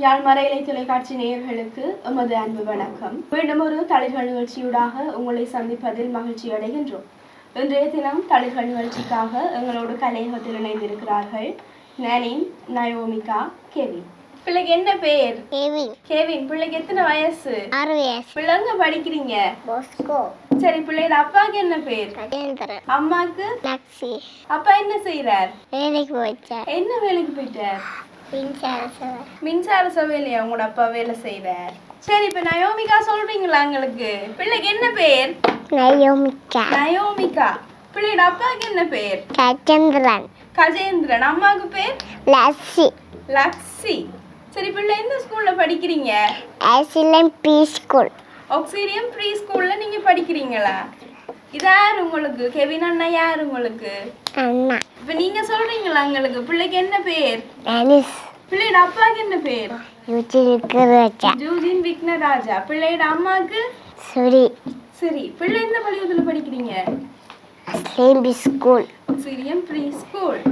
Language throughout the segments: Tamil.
யாழ் மறையிலை தொலைக்காட்சி நேயர்களுக்கு எமது அன்பு வணக்கம். மீண்டும் ஒரு தளிர்கள் நிகழ்ச்சியூடாக உங்களை சந்திப்பதில் மகிழ்ச்சி அடைகின்றோம். இன்றைய தினம் தளிர்கள் நிகழ்ச்சிக்காக எங்களோடு கலையகத்தில் இணைந்திருக்கிறார்கள் நனின் நயோமிகா கெவின். பிள்ளைக்கு என்ன பேர்? கெவின். கெவின் பிள்ளைக்கு எத்தனை வயசு? ஆறு வயசு. பிள்ளைங்க படிக்கிறீங்க? போஸ்கோ. சரி பிள்ளையோட அப்பாவுக்கு என்ன பேர்? கஜேந்திரன். அம்மாக்கு? லக்ஸி அப்பா என்ன செய்றார்? வேலைக்கு போச்சார் என்ன வேலைக்கு போயிட்டார்? மின்சார சபையிலையா உங்களோட அப்பா வேலை செய்கிறார் சரி இப்ப நயோமிகா சொல்றீங்களா உங்களுக்கு பிள்ளைக்கு என்ன பேர்? நயோமிகா. நயோமிகா. பிள்ளையோட அப்பாவுக்கு என்ன பேர்? கஜேந்திரன். கஜேந்திரன். அம்மாவுக்கு பேர்? லஸ்ஸி. லக்ஸி சரி பிள்ளை எந்த ஸ்கூல்ல படிக்கிறீங்க? ஐசிலன் ப்ரீ ஸ்கூல். ஒக்ஸீரியம் ப்ரீ ஸ்கூல்ல நீங்க படிக்கிறீங்களா? இது யார் உங்களுக்கு? கெவின் அண்ணா யார் உங்களுக்கு? அண்ணா. இப்ப நீங்க சொல்றீங்களா உங்களுக்கு பிள்ளைக்கு என்ன பேர்? டெனிஸ் பிள்ளையோட அப்பாவுக்கு என்ன பேர்? ஜூஜின் விக்னராஜா. பிள்ளையோட அம்மாவுக்கு சுரி. சரி. பிள்ளை எந்த பள்ளிக்கூடத்துல படிக்கிறீங்க? அஸ்லேம்பி ஸ்கூல். சிரியம் ப்ரீ ஸ்கூல்.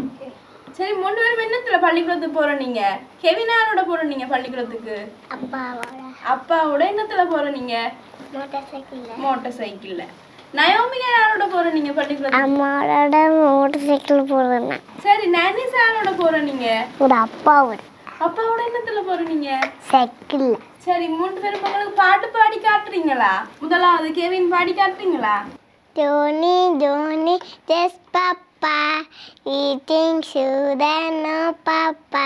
சரி மூணு பேரும் என்னத்துல பள்ளிக்கூடத்துக்கு போற நீங்க? கெவினாரோட போற நீங்க பள்ளிக்கூடத்துக்கு? அப்பாவோட. அப்பாவோட என்னத்துல போற நீங்க? மோட்டார் சைக்கிள் மோட்டார் சைக்கிள்ல. நயோமிகா யாரோட போற நீங்க பள்ளிக்கூடத்துக்கு அம்மாவோட மோட்டார் சைக்கிள் போடுறேன் சரி நானி சாரோட போற நீங்க? ஒரு அப்பாவோட. அப்பாவோட என்னத்துல போற நீங்க? சைக்கிள் சரி மூணு பேரும் உங்களுக்கு பாட்டு பாடி காட்டுறீங்களா? முதலாவது கெவின் பாடி காட்டுறீங்களா? Johnny, Johnny, just Papa. Eating sugar, no Papa.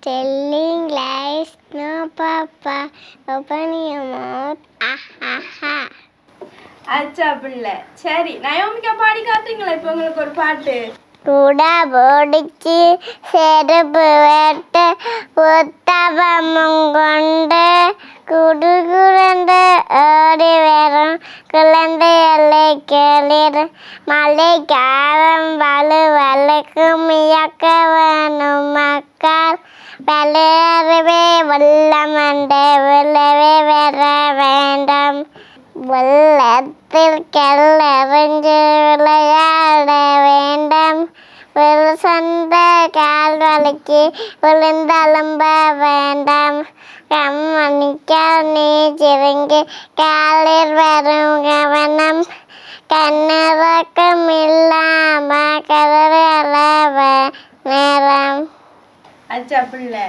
Telling lies, no Papa. Open your mouth, ah. அச்சா பிள்ளை. சரி நயோமிக்கா பாடி காட்டுங்களா இப்போ உங்களுக்கு ஒரு பாட்டு. கூட பொடிச்சு செருப்பு வெட்ட உத்தவமும் கொண்டு குடு குழந்து ஓடி வரும். குழந்தைகளை கேளிர். மலை காலம் வலு வலுக்கும் இயக்க வேணும் மக்கள். விளையாடவே வெள்ளமண்டு விளைவே வர வேண்டாம். வெள்ளத்தில் கல்லறிஞ்சு விளையாட வேண்டாம் ஒரு சொந்த கால் வலிக்கு விழுந்தழும்ப வேண்டாம் கம்மணிக்கால் நீ சிறுங்கி காலில் வரும் கவனம் கண்ணிறக்கம் இல்லாம கதறு அளவ நேரம் அச்சா பிள்ளை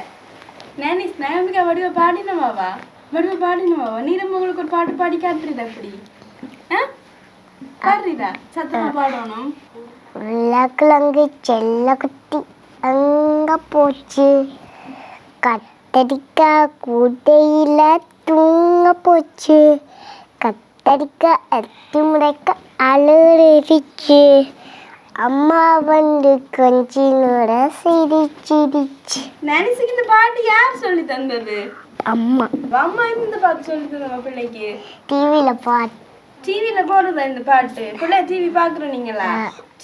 நானிஸ் நயோமிகா வடிவ பாடினவாவா வடிவ பாடினவாவா நீ நம்ம உங்களுக்கு ஒரு பாட்டு பாடி காட்டுறீதா அப்படி பாடுறீதா சத்தமா பாடணும் உருளைக்கிழங்கு செல்லக்குட்டி அங்க போச்சு கத்தரிக்காய் கூட்டையில தூங்க போச்சு கத்தரிக்காய் அத்தி முறைக்க அழுறிச்சு அம்மா வந்து கொஞ்ச நேரம் சிரிச்சிருச்சு நானிஸுக்கு இந்த பாட்டு யார் சொல்லி தந்தது அம்மா. அம்மா இந்த பாட்டு சொல்லி தந்தவங்க பிள்ளைக்கு. டிவியில் பார்த்து டிவில போடுறதா இந்த பாட்டு? பிள்ளை டிவி பாக்குற நீங்களா?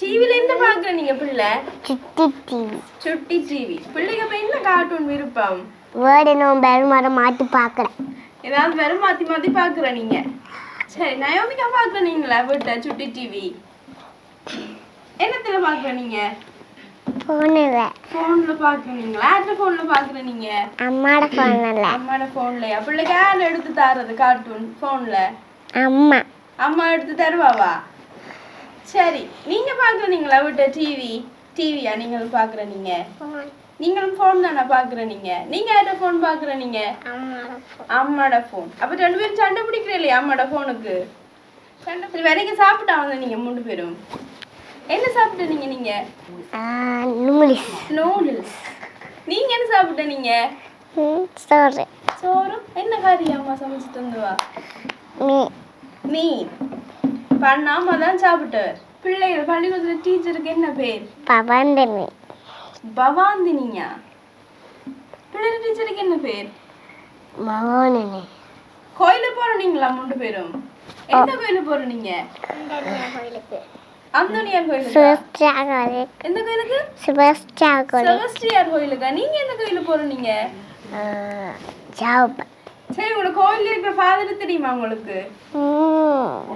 டிவில என்ன பாக்குற நீங்க பிள்ளை? சுட்டி டிவி சுட்டி டிவி பிள்ளைக்கு இப்ப என்ன கார்ட்டூன் விருப்பம்? வேர்டு நான் பெருமாற மாற்றி பார்க்குறேன். ஏதாவது வெறும் மாத்தி மாத்தி பாக்குற நீங்க? சரி நயோமிகா பாக்குற நீங்களா வீட்டை? சுட்டி டிவி என்னத்துல பாக்குற நீங்க? ஃபோனில் போன்ல பாக்குற நீங்களா யார்கிட்ட போன்ல பாக்குற நீங்க? அம்மாட ஃபோனில் அம்மாட போன்லயா பிள்ளைக்கு யார் எடுத்து தர்றது கார்ட்டூன் போன்ல அம்மா. அம்மா எடுத்து தருவாவா? சரி. நீங்க பாக்குறீங்களா வீட்டை டிவி டிவியா நீங்களும் பாக்குற நீங்க? நீங்களும் ஃபோன் தானே பாக்குற நீங்க? நீங்க யார்கிட்ட ஃபோன் பாக்குற நீங்க? அம்மாட ஃபோன் ஃபோன் அப்ப ரெண்டு பேரும் சண்டை பிடிக்கிற இல்லையா அம்மாட ஃபோனுக்கு சண்டை வரைக்கும் சாப்பிட்டா வந்து நீங்க மூணு பேரும். என்ன சாப்பிட்டீங்க நீங்க நூலிஸ் நூடுல்ஸ் நீங்க என்ன சாப்பிட்ட நீங்க? சோறு. சோறு? என்ன கறி அம்மா சமைச்சு தந்துவா? மீ. மீன் பண்ணாம தான் சாப்பிட்டார் பிள்ளைகள் பள்ளிக்கூடத்துல டீச்சருக்கு என்ன பேர்? பவந்தமி பவாந்தினியா? பிள்ளைகள் டீச்சருக்கு என்ன பேர்? மகோனி கோயிலுக்கு போறீங்களா மூணு பேரும்? எந்த கோயிலுக்கு போறீங்க? அந்தோனியார் கோயிலுக்கு? கோயில் எந்த கோயிலுக்கு? சுபஸ்டியா கோயில் செபஸ்டியார் கோயிலுக்கா? நீங்க எந்த கோயிலுக்கு போறீங்க சரி உங்களோட கோயில்ல இருக்கிற ஃபாதர் தெரியுமா உங்களுக்கு?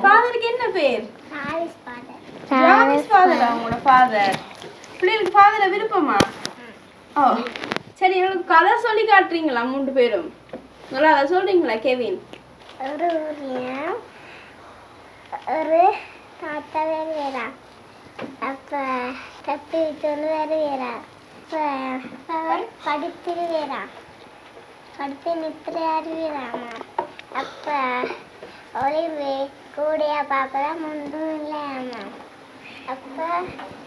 ஃபாதருக்கு என்ன பேர்? ஜாவிஸ் ஃபாதரா உங்களோட ஃபாதர் பிள்ளைகளுக்கு ஃபாதரை விருப்பமா? ஓ சரி எங்களுக்கு கதை சொல்லி காட்டுறீங்களா மூன்று பேரும்? நல்லா அதை சொல்றீங்களா கெவின்? ஒரு ஊர்ல ஒரு தாத்தா வருகிறா அப்ப தப்பி சொல்லு வருகிறா அப்ப அவர் படித்திருக்கிறா படித்து நித்திரை அறிகிறாமா அப்ப ஒளிவு கூடிய பாப்பதான் முந்தும் இல்லையாமா? அப்ப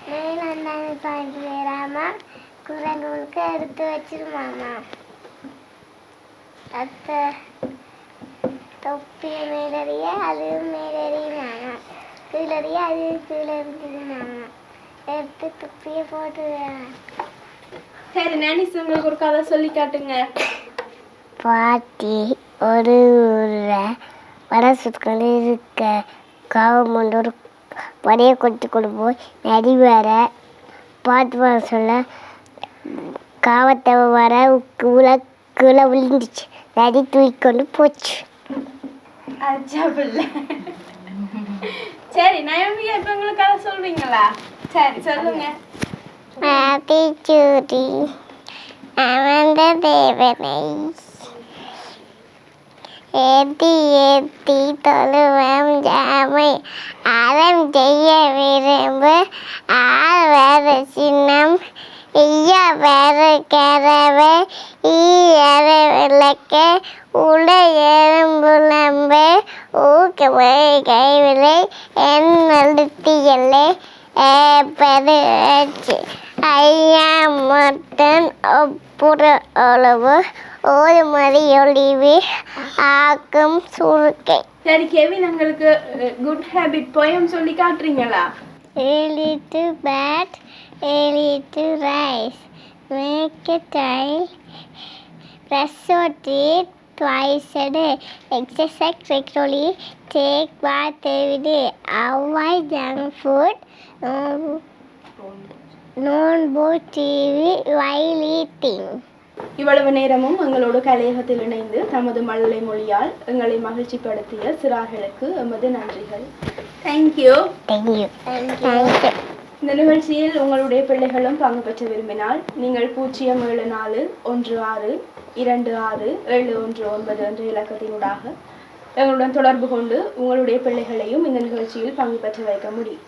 மேலாண்டாமி பாயிண்ட் வேறாமா? குரங்குக்கு எடுத்து வச்சிருமாமா? அத்த தொப்பிய கீழறிய அதுவும் கீழே இருந்ததுமாமா எடுத்து தொப்பிய போட்டு சரி நானிஸ் உங்களுக்கு ஒரு கதை சொல்லி காட்டுங்க. பாட்டி ஒரு ஊரில் வடை சுட்டுக்கொண்டு இருக்க கவர்மெண்ட் ஒரு வடையை கொண்டு கொண்டு போய் நடி வர பாட்டு வர சொல்ல காவத்தை வர கீழே கீழே விழுந்துச்சு. நடி தூக்கி கொண்டு போச்சு. அச்சா பிள்ளை சரி நயம்பியா இப்ப உங்களுக்கு கதை சொல்றீங்களா சரி சொல்லுங்க. Happy Judy, அமர்ந்த தேவனை. ஏத்தி ஏத்தி தொழுவம் ஜாமை. அறம் செய்ய விரும்பு ஆள் சின்னம் ஐயா வேற கரவை ஈயற விளக்க உட எறும்புலம்பு ஊக்கமை கைவிலை என் நிறுத்தியல்லை பெருச்சு ஐயா மட்டன் ஒப்புற அளவு ஒரு மணி ஒளிவு ஆக்கும் சுருக்கை. சரி கெவின் உங்களுக்கு குட் ஹேபிட் போயம் சொல்லி காட்டுறீங்களா? Little rice. Make a child, brush your teeth twice a day. Exercise regularly, take bath every day. Avoid junk food. Um, don't watch TV while eating. இவ்வளவு நேரமும் எங்களோடு கலையகத்தில் இணைந்து தமது மழலை மொழியால் எங்களை மகிழ்ச்சிப்படுத்திய சிறார்களுக்கு எமது நன்றிகள் தேங்க்யூ Thank you. இந்த நிகழ்ச்சியில் உங்களுடைய பிள்ளைகளும் பங்கு பெற்ற விரும்பினால் நீங்கள் பூஜ்ஜியம் ஏழு நாலு ஒன்று ஆறு இரண்டு ஆறு ஏழு ஒன்று ஒன்பது என்ற இலக்கத்தினூடாக எங்களுடன் தொடர்பு கொண்டு உங்களுடைய பிள்ளைகளையும் இந்த நிகழ்ச்சியில் பங்கு பெற்ற வைக்க முடியும்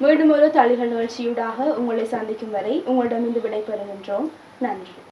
மீண்டும் ஒரு தளிகள் நிகழ்ச்சியூடாக உங்களை சந்திக்கும் வரை உங்களிடம் உங்களிடமிருந்து விடைபெறுகின்றோம். நன்றி.